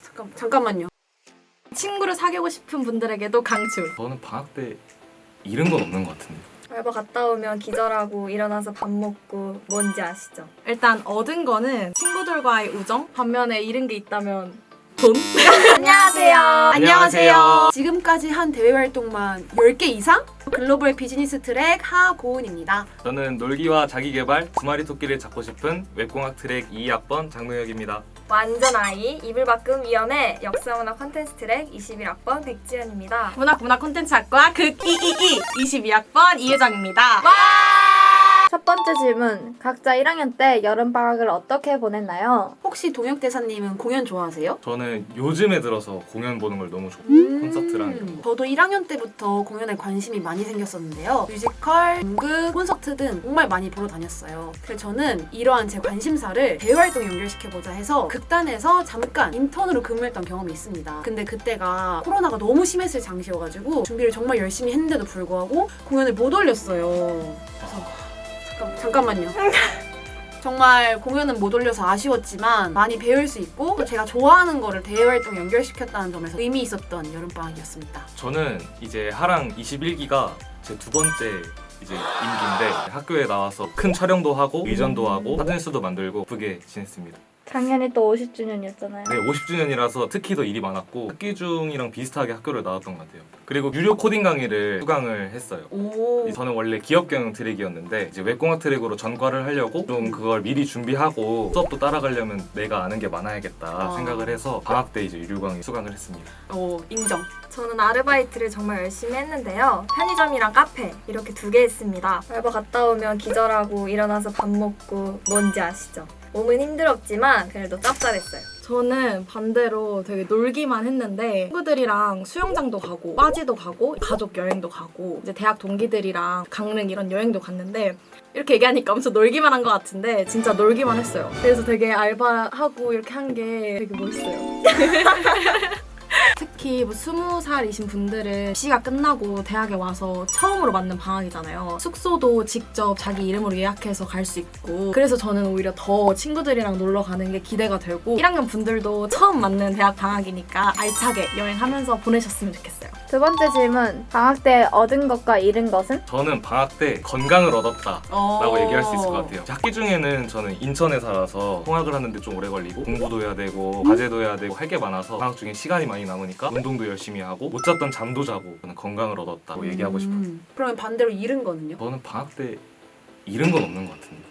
잠깐 잠깐만요. 친구를 사귀고 싶은 분들에게도 강추. 저는 방학 때 잃은 건 없는 것 같은데. 알바 갔다 오면 기절하고 일어나서 밥 먹고 뭔지 아시죠? 일단 얻은 거는 친구들과의 우정. 반면에 잃은 게 있다면 돈. 안녕하세요. 안녕하세요. 지금까지 한 대외 활동만 10개 이상? 글로벌 비즈니스 트랙 하고은입니다. 저는 놀기와 자기개발 두 마리 토끼를 잡고 싶은 웹공학 트랙 2학번 장노혁입니다. 완전 아이 이불 밖음 위험해 역사문화 컨텐츠 트랙 21학번 백지연입니다. 문학 문화 콘텐츠학과 극 이이이 22학번 이혜정입니다. 첫 번째 질문. 각자 1학년 때 여름방학을 어떻게 보냈나요? 혹시 동혁 대사님은 공연 좋아하세요? 저는 요즘에 들어서 공연 보는 걸 너무 좋고 음. 콘서트랑 이런 거. 저도 1학년 때부터 공연에 관심이 많이 생겼었는데요. 뮤지컬, 연극, 콘서트 등 정말 많이 보러 다녔어요. 그래서 저는 이러한 제 관심사를 대외활동에 연결시켜보자 해서 극단에서 잠깐 인턴으로 근무했던 경험이 있습니다. 근데 그때가 코로나가 너무 심했을 당시여가지고 준비를 정말 열심히 했는데도 불구하고 공연을 못 올렸어요. 그래서 잠깐, 잠깐만요. 정말 공연은 못 올려서 아쉬웠지만 많이 배울 수 있고 또 제가 좋아하는 거를 대외활동 연결시켰다는 점에서 의미 있었던 여름방학이었습니다. 저는 이제 하랑 21기가 제 두 번째 이제 임기인데 학교에 나와서 큰 촬영도 하고 의전도 하고 사진수도 만들고 예쁘게 지냈습니다. 작년이 또 50주년이었잖아요. 네, 50주년이라서 특히 더 일이 많았고 학기 중이랑 비슷하게 학교를 나왔던 것 같아요. 그리고 유료 코딩 강의를 수강을 했어요. 오. 저는 원래 기업 경영 트랙이었는데 이제 외공학 트랙으로 전과를 하려고 좀 그걸 미리 준비하고 수업도 따라가려면 내가 아는 게 많아야겠다 아. 생각을 해서 방학 때 이제 유료 강의 수강을 했습니다. 오, 인정. 저는 아르바이트를 정말 열심히 했는데요. 편의점이랑 카페 이렇게 두 개 했습니다. 알바 갔다 오면 기절하고 일어나서 밥 먹고 뭔지 아시죠? 몸은 힘들었지만 그래도 짭짤했어요. 저는 반대로 되게 놀기만 했는데 친구들이랑 수영장도 가고 빠지도 가고 가족 여행도 가고 이제 대학 동기들이랑 강릉 이런 여행도 갔는데 이렇게 얘기하니까 엄청 놀기만 한 것 같은데 진짜 놀기만 했어요. 그래서 되게 알바하고 이렇게 한 게 되게 멋있어요. 특히 뭐 스무 살이신 분들은 시가 끝나고 대학에 와서 처음으로 맞는 방학이잖아요. 숙소도 직접 자기 이름으로 예약해서 갈 수 있고 그래서 저는 오히려 더 친구들이랑 놀러 가는 게 기대가 되고 1학년 분들도 처음 맞는 대학 방학이니까 알차게 여행하면서 보내셨으면 좋겠어요. 두 번째 질문. 방학 때 얻은 것과 잃은 것은? 저는 방학 때 건강을 얻었다. 라고 어. 얘기할 수 있을 것 같아요. 학기 중에는 저는 인천에 살아서 통학을 하는데 좀 오래 걸리고 공부도 해야 되고 과제도 해야 되고 할 게 많아서 방학 중에 시간이 많이 남으니까 운동도 열심히 하고 못 잤던 잠도 자고 저는 건강을 얻었다 고 얘기하고 싶어요. 음, 그러면 반대로 잃은 거는요? 저는 방학 때 잃은 건 없는 것 같은데.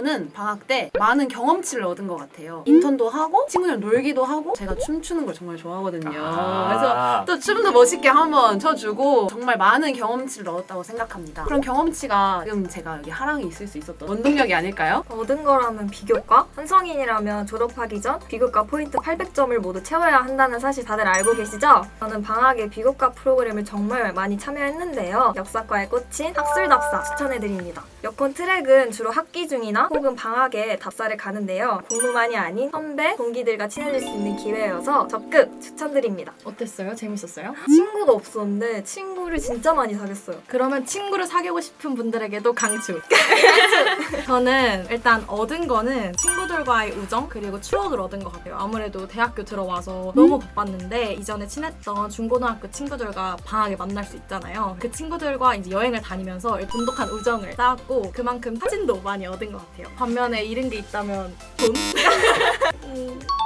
저는 방학 때 많은 경험치를 얻은 것 같아요. 인턴도 하고 친구들이랑 놀기도 하고 제가 춤추는 걸 정말 좋아하거든요. 그래서 또 춤도 멋있게 한번 춰주고 정말 많은 경험치를 얻었다고 생각합니다. 그런 경험치가 지금 제가 여기 하랑에 있을 수 있었던 원동력이 아닐까요? 얻은 거라면 비교과? 한성인이라면 졸업하기 전 비교과 포인트 800점을 모두 채워야 한다는 사실 다들 알고 계시죠? 저는 방학에 비교과 프로그램을 정말 많이 참여했는데요. 역사과에 꽂힌 학술답사 추천해드립니다. 여권 트랙은 주로 학기 중이나 혹은 방학에 답사를 가는데요. 공부만이 아닌 선배, 동기들과 친해질 수 있는 기회여서 적극 추천드립니다. 어땠어요? 재밌었어요? 친구도 없었는데 친구를 진짜 많이 사귀었어요. 그러면 친구를 사귀고 싶은 분들에게도 강추. 저는 일단 얻은 거는 친구들과의 우정 그리고 추억을 얻은 것 같아요. 아무래도 대학교 들어와서 너무 바빴는데 이전에 친했던 중고등학교 친구들과 방학에 만날 수 있잖아요. 그 친구들과 이제 여행을 다니면서 돈독한 우정을 쌓았고 그만큼 사진도 많이 얻은 것 같아요. 반면에 잃은 게 있다면 돈?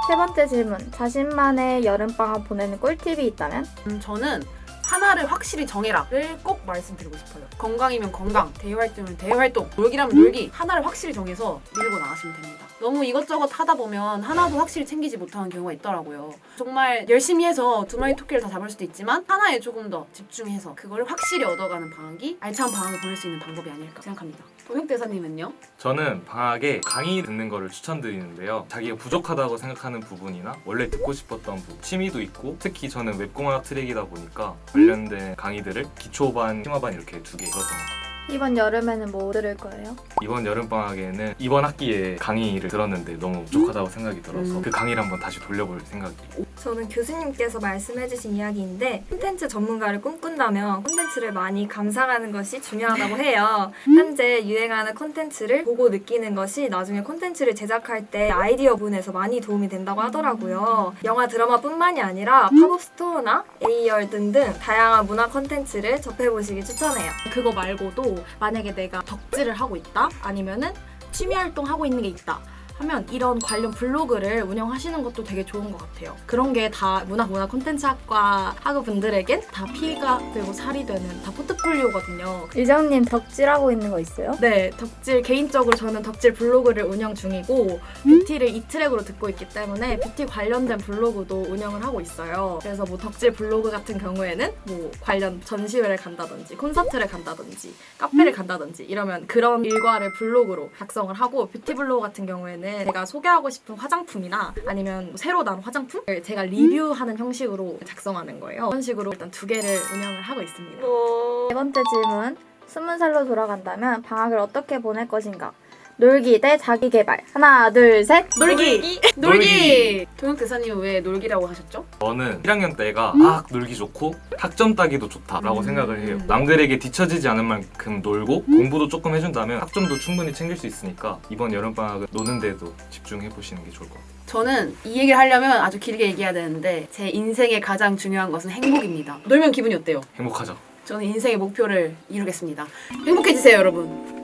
세 번째 질문. 자신만의 여름방학 보내는 꿀팁이 있다면? 음, 저는 하나 를 확실히 정해라를 꼭 말씀드리고 싶어요. 건강이면 건강, 대외활동이면 대외활동, 놀기라면 놀기 하나를 확실히 정해서 밀고 나가시면 됩니다. 너무 이것저것 하다 보면 하나도 확실히 챙기지 못하는 경우가 있더라고요. 정말 열심히 해서 두 마리 토끼를 다 잡을 수도 있지만 하나에 조금 더 집중해서 그걸 확실히 얻어가는 방학이 알찬 방학을 보낼 수 있는 방법이 아닐까 생각합니다. 동혁 대사님은요? 저는 방학에 강의 듣는 거를 추천드리는데요. 자기가 부족하다고 생각하는 부분이나 원래 듣고 싶었던 부분, 취미도 있고 특히 저는 웹공학 트랙이다 보니까 관련 된 강의들을 기초반, 심화반 이렇게 두 개 들었던 것 같아요. 이번 여름에는 뭐 들을 거예요? 이번 여름 방학에는 이번 학기에 강의를 들었는데 너무 부족하다고 생각이 들어서 음. 그 강의를 한번 다시 돌려볼 생각이에요. 저는 교수님께서 말씀해주신 이야기인데 콘텐츠 전문가를 꿈꾼다면 콘텐츠를 많이 감상하는 것이 중요하다고 해요. 현재 유행하는 콘텐츠를 보고 느끼는 것이 나중에 콘텐츠를 제작할 때 아이디어 분에서 많이 도움이 된다고 하더라고요. 영화 드라마뿐만이 아니라 팝업 스토어나 A열 등등 다양한 문화 콘텐츠를 접해보시길 추천해요. 그거 말고도 만약에 내가 덕질을 하고 있다? 아니면은 취미 활동 하고 있는 게 있다 하면 이런 관련 블로그를 운영하시는 것도 되게 좋은 것 같아요. 그런 게 다 문화 문화 콘텐츠학과 학우분들에겐 다 피가 되고 살이 되는 다 포트폴리오거든요. 유정님 덕질하고 있는 거 있어요? 네, 덕질 개인적으로 저는 덕질 블로그를 운영 중이고 뷰티를 이 트랙으로 듣고 있기 때문에 뷰티 관련된 블로그도 운영을 하고 있어요. 그래서 뭐 덕질 블로그 같은 경우에는 뭐 관련 전시회를 간다든지 콘서트를 간다든지 카페를 간다든지 이러면 그런 일과를 블로그로 작성을 하고 뷰티 블로그 같은 경우에는 제가 소개하고 싶은 화장품이나 아니면 뭐 새로 나온 화장품을 제가 리뷰하는 형식으로 작성하는 거예요. 그런 식으로 일단 두 개를 운영을 하고 있습니다. 네 번째 질문. 스무 살로 돌아간다면 방학을 어떻게 보낼 것인가? 놀기 대 자기 개발. 하나, 둘, 셋. 놀기! 놀기! 동혁 대사님 왜 놀기라고 하셨죠? 저는 1학년 때가 막 놀기 좋고 학점 따기도 좋다라고 음. 생각을 해요. 남들에게 뒤처지지 않을 만큼 놀고 공부도 조금 해준다면 학점도 충분히 챙길 수 있으니까 이번 여름방학은 노는 데도 집중해 보시는 게 좋을 것 같아요. 저는 이 얘기를 하려면 아주 길게 얘기해야 되는데 제 인생의 가장 중요한 것은 행복입니다. 놀면 기분이 어때요? 행복하죠? 저는 인생의 목표를 이루겠습니다. 행복해지세요, 여러분.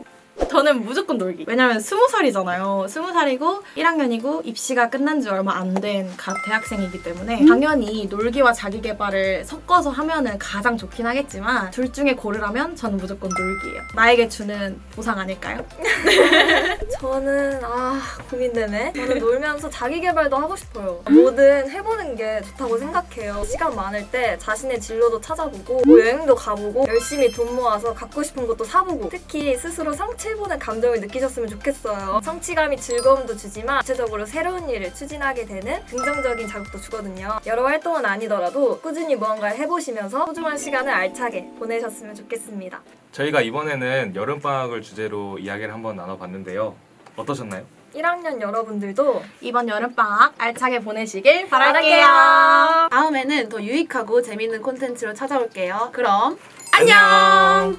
저는 무조건 놀기. 왜냐면 스무 살이잖아요. 스무 살이고 1학년이고 입시가 끝난 지 얼마 안 된 대학생이기 때문에 당연히 놀기와 자기 개발을 섞어서 하면은 가장 좋긴 하겠지만 둘 중에 고르라면 저는 무조건 놀기예요. 나에게 주는 보상 아닐까요? 저는 아 고민되네. 저는 놀면서 자기 개발도 하고 싶어요. 뭐든 해보는 게 좋다고 생각해요. 시간 많을 때 자신의 진로도 찾아보고 뭐 여행도 가보고 열심히 돈 모아서 갖고 싶은 것도 사보고 특히 스스로 성취해보는 감정을 느끼셨으면 좋겠어요. 성취감이 즐거움도 주지만 구체적으로 새로운 일을 추진하게 되는 긍정적인 자극도 주거든요. 여러 활동은 아니더라도 꾸준히 무언가를 해보시면서 소중한 시간을 알차게 보내셨으면 좋겠습니다. 저희가 이번에는 여름방학을 주제로 이야기를 한번 나눠봤는데요. 어떠셨나요? 1학년 여러분들도 이번 여름방학 알차게 보내시길 바랄게요. 바랄게요. 다음에는 더 유익하고 재밌는 콘텐츠로 찾아올게요. 그럼 안녕!